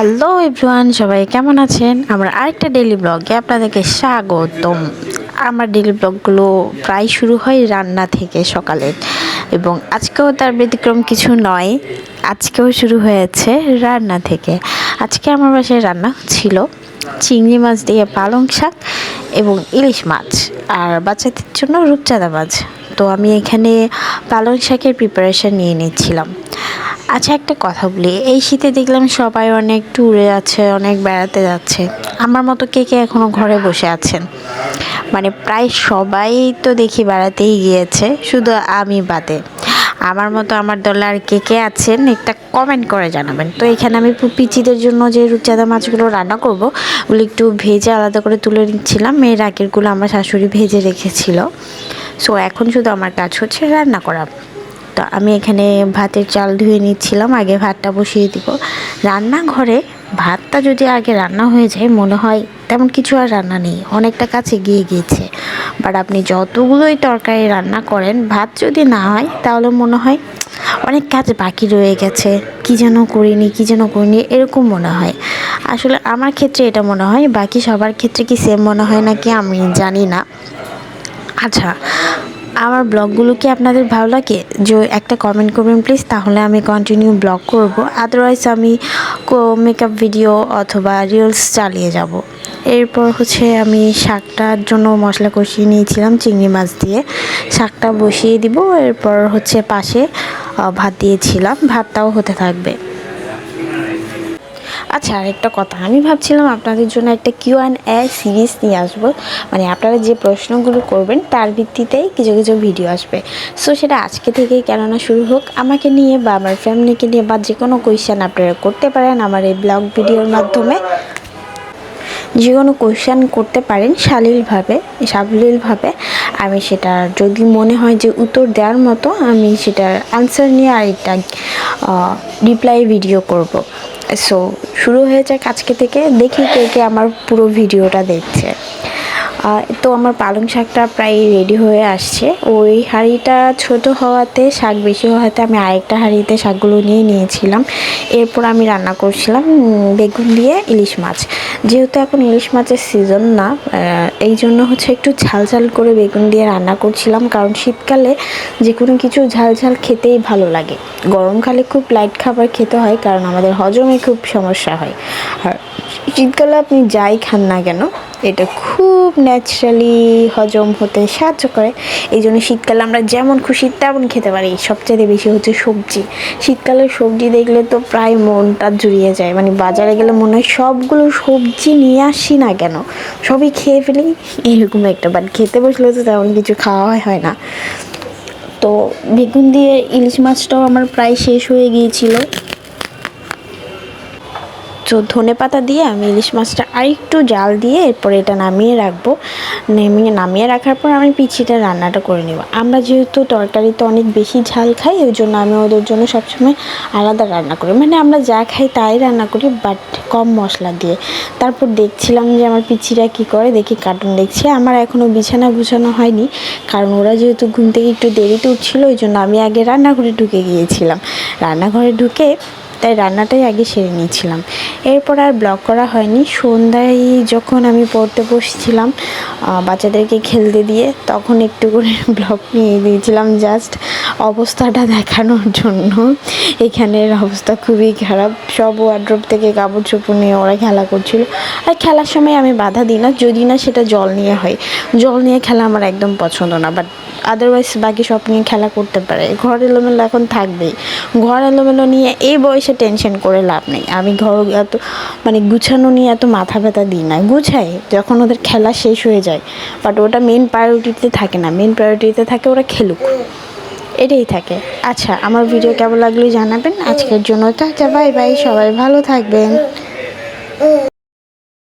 Hello everyone, সবাই কেমন আছেন? আমার আরেকটা ডেলি ব্লগে আপনাদেরকে স্বাগতম। আমার ডেলি ব্লগগুলো প্রায় শুরু হয় রান্না থেকে সকালে। এবং আজকেও তার ব্যতিক্রম কিছু নয়, আজকেও শুরু হয়েছে রান্না থেকে। আজকে আমার বাসায় রান্না ছিল চিংড়ি মাছ দিয়ে পালং শাক এবং ইলিশ মাছ, আর বাচ্চাদের জন্য রূপচাঁদা মাছ। তো আমি এখানে পালং শাকের প্রিপারেশন নিয়ে নিচ্ছিলাম। আচ্ছা একটা কথা বলি। এই শীতে দেখলাম সবাই অনেক ট্যুরে যাচ্ছে, অনেক বেড়াতে যাচ্ছে। আমার মতো কে কে এখনও ঘরে বসে আছেন? মানে প্রায় সবাই তো দেখি বেড়াতেই গিয়েছে, শুধু আমি বাদে। আমার মতো আমার দলে আর কে কে আছেন, একটা কমেন্ট করে জানাবেন। তো এখানে আমি পিচিদের জন্য যে রূপচাঁদা মাছগুলো রান্না করব, ওগুলো একটু ভেজে আলাদা করে তুলে নিচ্ছিলাম। মেয়ের আগেরগুলো আমার শাশুড়ি ভেজে রেখেছিল। সো এখন শুধু আমার কাজ হচ্ছে রান্না করা। তো আমি এখানে ভাতের চাল ধুয়ে নিচ্ছিলাম, আগে ভাতটা বসিয়ে দিব। রান্নাঘরে ভাতটা যদি আগে রান্না হয়ে যায়, মনে হয় তেমন কিছু আর রান্না নেই, অনেকটা কাছে গিয়ে গিয়েছে। বাট আপনি যতগুলোই তরকারি রান্না করেন, ভাত যদি না হয়, তাহলে মনে হয় অনেক কাজ বাকি রয়ে গেছে। কি যেন করিনি, কি যেন করিনি, এরকম মনে হয়। আসলে আমার ক্ষেত্রে এটা মনে হয়, বাকি সবার ক্ষেত্রে কি সেম মনে হয় নাকি আমি জানি না। আচ্ছা আমার ব্লগগুলো কি আপনাদের ভালো লাগে? যে একটা কমেন্ট করবেন প্লিজ তাহলে আমি কন্টিনিউ ব্লগ করব। আদারওয়াইজ আমি মেকআপ ভিডিও অথবা রিলস চালিয়ে যাব। এরপর হচ্ছে আমি শাকটার জন্য মশলা কষিয়ে নিয়েছিলাম চিংড়ি মাছ দিয়ে। শাকটা বসিয়ে দিব, এরপর হচ্ছে পাশে ভাত দিয়েছিলাম। ভাতটাও হতে থাকবে। আচ্ছা আরেকটা কথা। আমি ভাবছিলাম আপনাদের জন্য একটা কিউ অ্যান্ড এ সিরিজ নিয়ে আসব। মানে আপনারা যে প্রশ্নগুলো করবেন, তার ভিত্তিতেই কিছু কিছু ভিডিও আসবে। সো সেটা আজকে থেকেই কেননা শুরু হোক। আমাকে নিয়ে বা আমার ফ্যামিলিকে নিয়ে বা যে কোনো কোয়েশ্চেন আপনারা করতে পারেন আমার এই ব্লগ ভিডিওর মাধ্যমে। যে কোনো কোয়েশ্চেন করতে পারেন সালিলভাবে সাবলীলভাবে। আমি সেটা যদি মনে হয় যে উত্তর দেওয়ার মতো, আমি সেটার আনসার নিয়ে আরেকটা রিপ্লাই ভিডিও করব। সো শুরু হয়ে যাক আজকে থেকে। দেখি কে কে আমার পুরো ভিডিওটা দেখছে। তো আমার পালং শাকটা প্রায় রেডি হয়ে আসছে। ওই হাঁড়িটা ছোট হওয়াতে, শাক বেশি হওয়াতে আমি আরেকটা হাঁড়িতে শাকগুলো নিয়ে নিয়েছিলাম। এরপর আমি রান্না করছিলাম বেগুন দিয়ে ইলিশ মাছ। যেহেতু এখন ইলিশ মাছের সিজন না এই জন্য হচ্ছে একটু ঝাল ঝাল করে বেগুন দিয়ে রান্না করছিলাম। কারণ শীতকালে যে কোনো কিছু ঝাল ঝাল খেতেই ভালো লাগে। গরমকালে খুব লাইট খাবার খেতে হয়, কারণ আমাদের হজমে খুব সমস্যা হয়। আর শীতকালে আপনি যাই খান না কেন, এটা খুব ন্যাচারালি হজম হতে সাহায্য করে। এই জন্য শীতকালে আমরা যেমন খুশি তেমন খেতে পারি। সবচেয়ে বেশি হচ্ছে সবজি। শীতকালে সবজি দেখলে তো প্রায় মনটা জুড়িয়ে যায়। মানে বাজারে গেলে মনে হয় সবগুলো সবজি নিয়ে আসি না কেন? সবই খেয়ে ফেলি। এরকম একটা বাট খেতে বসলে তো তেমন কিছু খাওয়া হয় না। তো বেগুন দিয়ে ইলিশ মাছটাও আমার প্রায় শেষ হয়ে গিয়েছিল। তো ধনে পাতা দিয়ে আমি ইলিশ মাছটা আরেকটু জাল দিয়ে এরপর এটা নামিয়ে রাখব। নামিয়ে নামিয়ে রাখার পর আমি পিছিটা রান্নাটা করে নেব। আমরা যেহেতু তরকারিতে অনেক বেশি ঝাল খাই, ওই জন্য আমি ওদের জন্য সবসময় আলাদা রান্না করি। মানে আমরা যা খাই তাই রান্না করি, বাট কম মশলা দিয়ে। তারপর দেখছিলাম যে আমার পিচিরা কি করে, দেখি কার্টুন দেখছে। আমার এখনও বিছানা গুছানো হয়নি, কারণ ওরা যেহেতু ঘুম থেকে একটু দেরিতে উঠছিল, ওই জন্য আমি আগে রান্নাঘরে ঢুকে গিয়েছিলাম। রান্নাঘরে ঢুকে তাই রান্নাটাই আগে সেরে নিয়েছিলাম। এরপর আর ব্লগ করা হয়নি। সন্ধ্যায় যখন আমি পড়তে বসছিলাম বাচ্চাদেরকে খেলতে দিয়ে, তখন একটু করে ব্লগ নিয়ে দিয়েছিলাম জাস্ট অবস্থাটা দেখানোর জন্য। এখানের অবস্থা খুবই খারাপ। সব ওয়ার্ড্রপ থেকে কাপড় চোপড় নিয়ে ওরা খেলা করছিল। আর খেলার সময় আমি বাধা দিই না, যদি না সেটা জল নিয়ে হয়। জল নিয়ে খেলা আমার একদম পছন্দ না বাট আদারওয়াইজ বাকি সব নিয়ে খেলা করতে পারে। ঘর এলোমেলো এখন থাকবেই। ঘর এলোমেলো নিয়ে এই বয়সে টেনশন করে লাভ নেই। আমি ঘর এত মানে গুছানো নিয়ে এত মাথা ব্যথা দিই না। গুছাই, যখন ওদের খেলা শেষ হয়ে যায়। বাট ওটা মেন প্রায়োরিটিতে থাকে না। মেন প্রায়োরিটিতে থাকে ওরা খেলুক। এটাই থাকে। আচ্ছা আমার ভিডিও কেমন লাগল জানাবেন। আজকের জন্য টাটা বাই বাই সবাই ভালো থাকবেন।